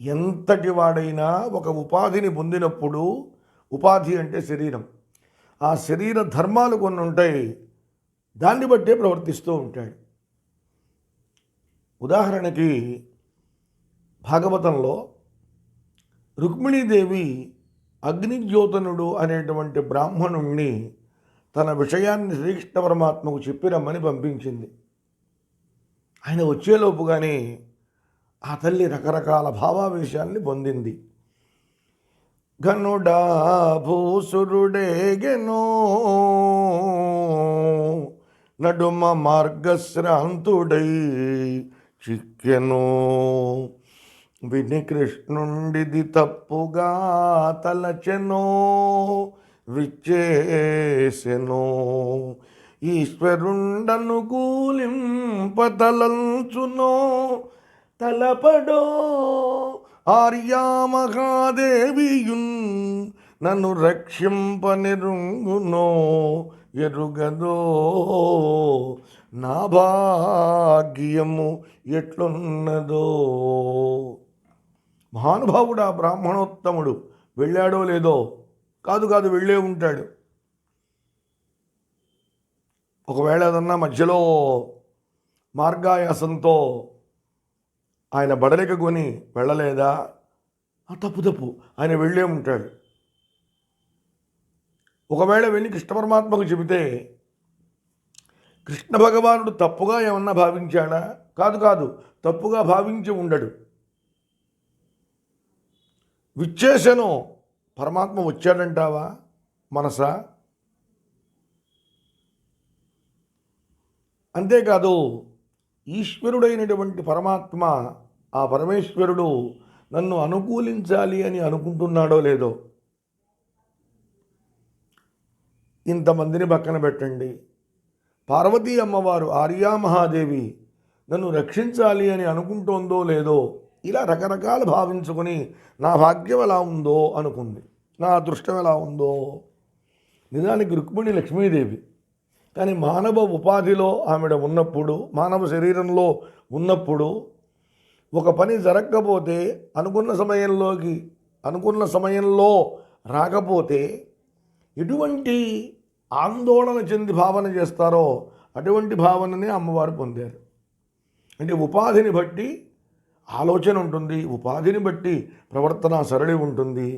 ఎంతటి వాడైనా ఒక ఉపాధిని పొందినప్పుడు ఉపాధి అంటే శరీరం. ఆ శరీర ధర్మాలు కొన్ని ఉంటాయి దాన్ని బట్టే ప్రవర్తిస్తూ ఉంటాడు. ఉదాహరణకి భాగవతంలో రుక్మిణీదేవి అగ్నిజ్యోతనుడు అనేటువంటి బ్రాహ్మణుణ్ణి తన విషయాన్ని శ్రీకృష్ణ పరమాత్మకు చెప్పి రమ్మని పంపించింది. ఆయన వచ్చేలోపుగానే ఆ తల్లి రకరకాల భావావేశాల్ని పొందింది. ఘనుడా భూసురుడేగెనో నడుమ మార్గశ్రాంతుడై చిక్కెను. విని కృష్ణుండిది తప్పుగా తలచెనో విచ్చేసెను. ఈశ్వరుండను కూలింపతలంచునో తలపడో. ఆర్యా మహాదేవియున్ నన్ను రక్షింపనిరుంగునో. ఎరుగదో. నా భాగ్యము ఎట్లున్నదో. మహానుభావుడు ఆ బ్రాహ్మణోత్తముడు వెళ్ళాడో లేదో? కాదు కాదు వెళ్ళే ఉంటాడు. ఒకవేళ ఏదన్నా మధ్యలో మార్గాయాసంతో ఆయన బడలిక కొని వెళ్ళలేదా తప్పు తప్పు. ఆయన వెళ్ళే ఉంటాడు. ఒకవేళ వెళ్ళి కృష్ణ పరమాత్మకు చెబితే కృష్ణ భగవానుడు తప్పుగా ఏమన్నా భావించాడా? కాదు కాదు తప్పుగా భావించి ఉండడు. విచ్చేసను పరమాత్మ వచ్చాడంటావా? మనసా? అంతేకాదు ఈశ్వరుడైనటువంటి పరమాత్మ ఆ పరమేశ్వరుడు నన్ను అనుకూలించాలి అని అనుకుంటున్నాడో లేదో ఇంతమందిని పక్కన పెట్టండి. పార్వతీ అమ్మవారు ఆర్యామహాదేవి నన్ను రక్షించాలి అని అనుకుంటోందో లేదో ఇలా రకరకాల భావించుకొని నా భాగ్యం ఎలా ఉందో అనుకుంది. నా అదృష్టం ఎలా ఉందో. నిజానికి రుక్మిణి లక్ష్మీదేవి కానీ మానవ ఉపాధిలో ఆమెడ ఉన్నప్పుడు మానవ శరీరంలో ఉన్నప్పుడు ఒక పని జరగకపోతే అనుకున్న సమయంలోకి అనుకున్న సమయంలో రాకపోతే ఎటువంటి ఆందోళన చెంది భావన చేస్తారో అటువంటి భావనని అమ్మవారు పొందారు. అంటే ఉపాధిని బట్టి ఆలోచన ఉంటుంది ఉపాధిని బట్టి ప్రవర్తన సరళి ఉంటుంది.